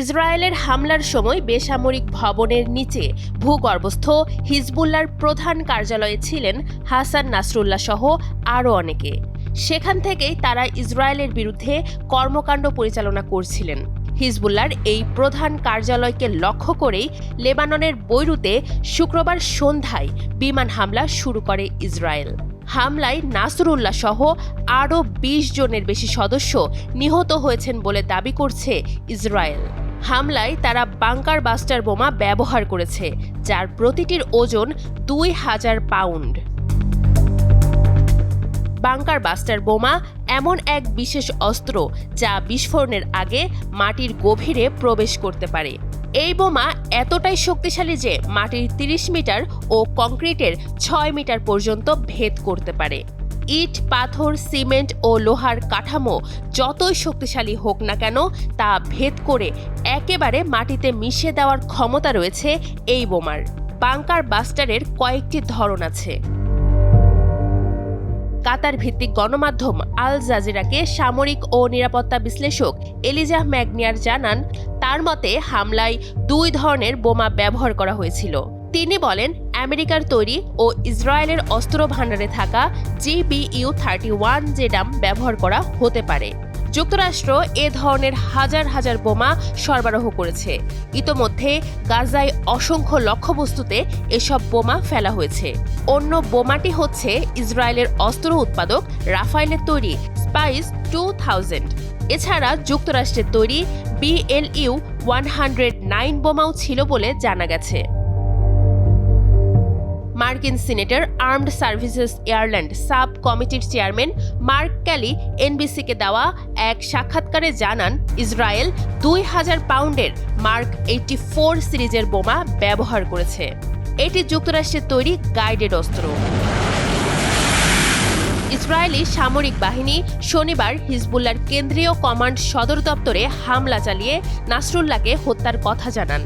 ইসরায়েলের হামলার সময় বেসামরিক ভবনের নিচে ভূগর্ভস্থ হিজবুল্লার প্রধান কার্যালয়ে ছিলেন হাসান নাসরুল্লাহ সহ আরও অনেকে। সেখান থেকেই তারা ইসরায়েলের বিরুদ্ধে কর্মকাণ্ড পরিচালনা করছিলেন। হিজবুল্লার এই প্রধান কার্যালয়কে লক্ষ্য করেই লেবাননের বৈরুতে শুক্রবার সন্ধ্যায় বিমান হামলা শুরু করে ইসরায়েল। হামলায় নাসরুল্লাহ সহ আরও বিশ জনের বেশি সদস্য নিহত হয়েছেন বলে দাবি করছে ইসরায়েল। হামলায় তারা বাংকার বাস্টার বোমা ব্যবহার করেছে, যার প্রতিটির ওজন দুই হাজার পাউন্ড। বাংকার বাস্টার বোমা এমন এক বিশেষ অস্ত্র যা বিস্ফোরণের আগে মাটির গভীরে প্রবেশ করতে পারে। এই বোমা এতটাই শক্তিশালী যে মাটির 30 মিটার ও কংক্রিটের ছয় মিটার পর্যন্ত ভেদ করতে পারে। ইট, পাথর, সিমেন্ট ও লোহার কাঠামো যতই শক্তিশালী হোক না কেন তা ভেদ করে একেবারে মাটিতে মিশে দেওয়ার ক্ষমতা রয়েছে এই বোমার। বাংকার বাস্টারের কয়েকটি ধরন আছে। কাতার ভিত্তিক গণমাধ্যম আল জাজিরাকে সামরিক ও নিরাপত্তা বিশ্লেষক এলিজাহ ম্যাগনিয়ার জানান, তার মতে হামলায় দুই ধরনের বোমা ব্যবহার করা হয়েছিল। তিনি বলেন, আমেরিকার তৈরি ও ইসরায়েলের অস্ত্র ভাণ্ডারে থাকা জিবিইউ থার্টি ওয়ান জেডাম ব্যবহার করা হতে পারে। যুক্তরাষ্ট্র এ ধরনের হাজার হাজার বোমা সরবরাহ করেছে। ইতোমধ্যে গাজায় অসংখ্য লক্ষ্যবস্তুতে এসব বোমা ফেলা হয়েছে। অন্য বোমাটি হচ্ছে ইসরায়েলের অস্ত্র উৎপাদক রাফাইলের তৈরি স্পাইস টু থাউজেন্ড এছাড়া যুক্তরাষ্ট্রের তৈরি বিএলইউ ওয়ান হান্ড্রেড নাইন বোমাও ছিল বলে জানা গেছে। মার্কিন senator armed services airland sub কমিটির চেয়ারম্যান মার্ক ক্যালি এনবিসিকে দেওয়া এক সাক্ষাৎকারে জানান, ইসরায়েল দুই হাজার পাউন্ডের মার্ক এইটটি ফোর সিরিজের বোমা ব্যবহার করেছে। এটি যুক্তরাষ্ট্রের তৈরি গাইডেড অস্ত্র। ইসরায়েলি সামরিক বাহিনী শনিবার হিজবুল্লার কেন্দ্রীয় কমান্ড সদর দপ্তরে হামলা চালিয়ে নাসরুল্লাহকে হত্যার কথা জানান।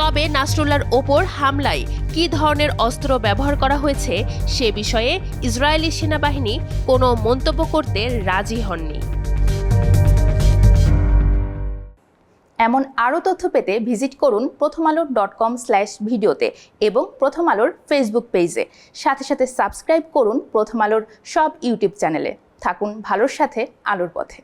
তবে নাসরুল্লার ওপর হামলায় কী ধরনের অস্ত্র ব্যবহার করা হয়েছে সে বিষয়ে ইসরায়েলি সেনাবাহিনী কোনো মন্তব্য করতে রাজি হননি। এমন আরও তথ্য পেতে ভিজিট করুন প্রথম আলো ডট কম স্ল্যাশ ভিডিওতে এবং প্রথম আলোর ফেসবুক পেজে। সাথে সাথে সাবস্ক্রাইব করুন প্রথম আলোর সব ইউটিউব চ্যানেলে। থাকুন ভালোর সাথে আলোর পথে।